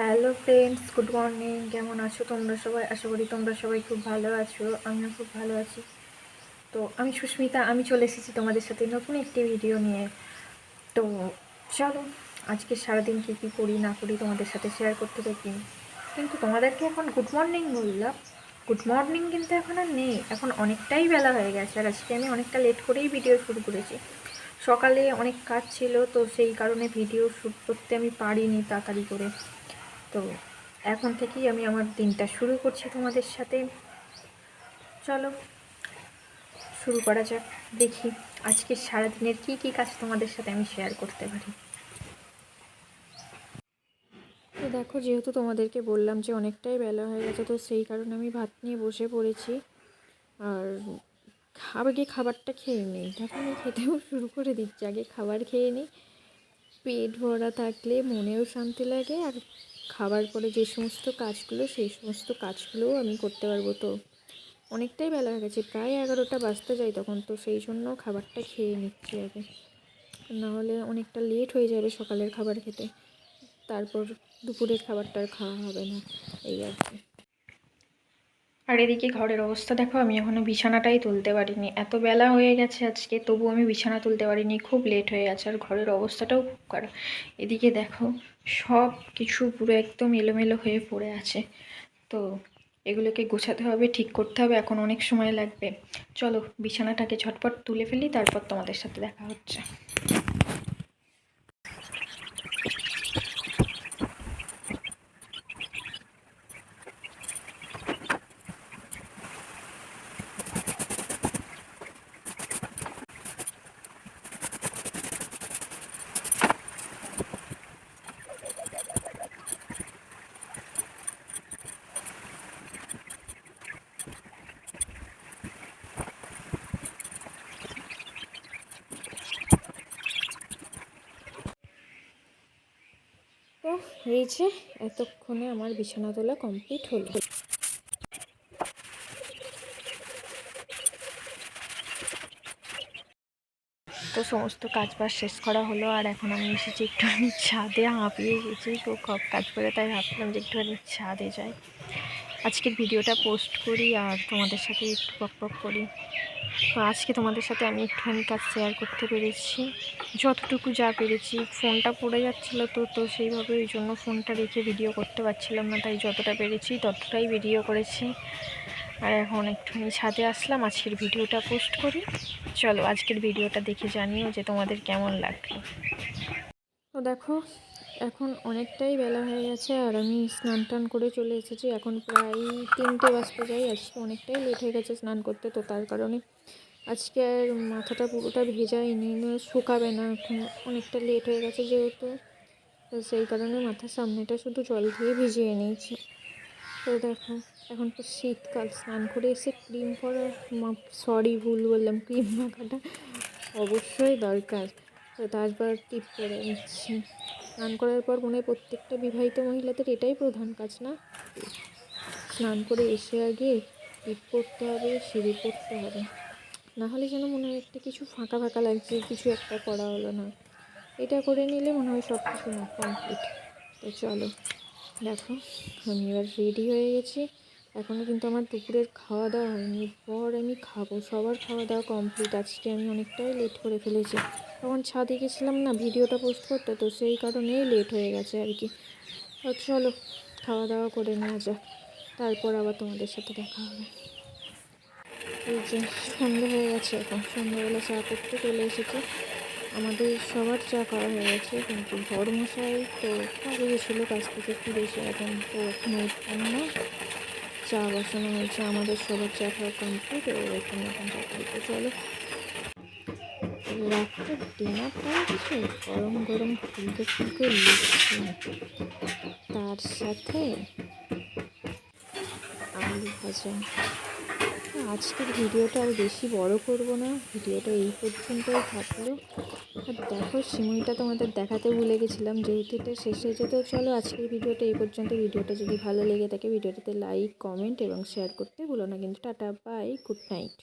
Hello friends good morning কেমন আছো তোমরা সবাই? আশা করি তোমরা সবাই খুব ভালো আছো, আমিও খুব ভালো আছি। তো আমি সুস্মিতা, আমি চলে এসেছি তোমাদের সাথে নতুন একটি ভিডিও নিয়ে। তো চলো, আজকে সারাদিন কী কী করি না করি তোমাদের সাথে শেয়ার করতে থাকি। কিন্তু তোমাদেরকে এখন গুড মর্নিং বললাম। গুড মর্নিং কিন্তু এখন আর নেই, এখন অনেকটাই বেলা হয়ে গেছে আর আজকে আমি অনেকটা লেট করেই ভিডিও শুরু করেছি। সকালে অনেক কাজ ছিল, তো সেই কারণে ভিডিও শ্যুট করতে আমি পারিনি তাড়াতাড়ি করে। তো এখন থেকেই আমি আমার দিনটা শুরু করছি তোমাদের সাথে। চলো, শুরু করা যাক, দেখি আজকে সারাদিনের কী কী কাজ তোমাদের সাথে আমি শেয়ার করতে পারি। তো দেখো, যেহেতু তোমাদেরকে বললাম যে অনেকটাই বেলা হয়ে গেছে, তো সেই কারণে আমি ভাত নিয়ে বসে পড়েছি। আর আগে খাবারটা খেয়ে নিই দেখো আমি খেতেও শুরু করে দিচ্ছি, আগে খাবার খেয়ে নিই। পেট ভরা থাকলে মনেও শান্তি লাগে, আর খাবার পরে যে সমস্ত কাজগুলো, সেই সমস্ত কাজগুলোও আমি করতে পারব তো। অনেকটাই বেলা হয়ে গেছে, প্রায় এগারোটা বাজতে যাই তখন তো, সেই জন্য খাবারটা খেয়ে নিচ্ছি আগে। নাহলে অনেকটা লেট হয়ে যাবে সকালের খাবার খেতে। তারপর দুপুরের খাবারটা আর খাওয়া হবে না, এই আর কি। আর এদিকে ঘরের অবস্থা দেখো, আমি এখনও বিছানাটাই তুলতে পারিনি। এত বেলা হয়ে গেছে আজকে, তবু আমি বিছানা তুলতে পারিনি, খুব লেট হয়ে গেছে। আর ঘরের অবস্থাটাও খুব খারাপ। এদিকে দেখো, সব কিছু পুরো একদম এলোমেলো হয়ে পড়ে আছে। তো এগুলোকে গোছাতে হবে, ঠিক করতে হবে, এখন অনেক সময় লাগবে। চলো, বিছানাটাকে ঝটপট তুলে ফেলি, তারপর তোমাদের সাথে দেখা হচ্ছে। যে এতক্ষণে আমার বিছানা তোলা কমপ্লিট হলো। তো সমস্ত কাজ বাজ শেষ করা হলো, আর এখন আমি এসেছি একটুখানি ছাদে, হাঁপিয়ে গেছি। তো সব কাজ করে তাই ভাবলাম যে একটুখানি ছাদে যাই। আজকের ভিডিওটা পোস্ট করি আর তোমাদের সাথে একটু পক করি। তো আজকে তোমাদের সাথে আমি একটুখানি কাজ শেয়ার করতে পেরেছি। যতটুকু যা পেরেছি, ফোনটা পড়ে যাচ্ছিল তো তো সেইভাবে ওই জন্য ফোনটা রেখে ভিডিও করতে পারছিলাম না, তাই যতটা পেরেছি ততটাই ভিডিও করেছি। আর এখন একটুখানি ছাদে আসলাম, আজকের ভিডিওটা পোস্ট করি। চলো আজকের ভিডিওটা দেখে জানিও যে তোমাদের কেমন লাগল। তো দেখো এখন অনেকটাই বেলা হয়ে গেছে আর আমি স্নান টান করে চলে এসেছি। এখন প্রায় তিনটে বাজতে যাই আজকে অনেকটাই লেট হয়ে গেছে স্নান করতে, তো তার কারণে আজকে আর মাথাটা পুরোটা ভেজাইনি শুকাবে না, এখন অনেকটা লেট হয়ে গেছে যেহেতু, তো সেই কারণে মাথার সামনেটা শুধু জল দিয়ে ভিজিয়ে নিয়েছি। তো দেখো, এখন তো শীতকাল, স্নান করে এসে ক্রিম করা সরি ভুল বললাম, ক্রিম মাখাটা অবশ্যই দরকার। তো তারপর টিপ করে নিচ্ছি। স্নান করার পর মনে হয় প্রত্যেকটা বিবাহিত মহিলাদের এটাই প্রধান কাজ, না? স্নান করে এসে আগে টিপ করতে হবে, সিঁড়ি করতে হবে। না হলে যেন মনে হয় একটা কিছু ফাঁকা ফাঁকা লাগছে, কিছু একটা করা হলো না। এটা করে নিলে মনে হয় সব কিছু না কমপ্লিট তো চলো, দেখো, আমি এবার রেডি হয়ে গেছি। এখনও কিন্তু আমার দুপুরের খাওয়া দাওয়া হয়নি পর আমি খাব। সবার খাওয়া দাওয়া কমপ্লিট আজকে আমি অনেকটাই লেট করে ফেলেছি। তখন ছাদে গেছিলাম না, ভিডিওটা পোস্ট করতে, তো সেই কারণেই লেট হয়ে গেছে আর কি। চলো খাওয়া দাওয়া করে নেওয়া যাক। তারপর আবার তোমাদের সাথে দেখা হবে। এই যে সন্ধ্যা হয়ে গেছে এখন। সন্ধ্যাবেলা চা করতে চলে এসেছে। আমাদের সবার চা খাওয়া হয়ে গেছে, কিন্তু মশাই তো কাজে গেছিল কাজ থেকে ফিরেছে এখন তো এখন চা বসানো হয়েছে, আমাদের সবার চা খাওয়া কমপ্লিট ও এখানে এখন চা চলো। রাত্রে ডিনারটা হচ্ছে গরম গরম ফুলকে ফুলকে লুচি তার সাথে আলু ভাজা। আজকের ভিডিওটা আর বেশি বড় করব না, ভিডিওটা এই পর্যন্তই থাকল। আর দেখো সিমুইটা তোমাদের দেখাতে ভুলে গেছিলাম, যেহেতু এটা শেষ হয়ে যেত চলো আজকের ভিডিওটা এই পর্যন্ত। ভিডিওটা যদি ভালো লেগে থাকে, ভিডিওটাতে লাইক কমেন্ট এবং শেয়ার করতে ভুলো না। কিন্তু টাটা বাই গুড নাইট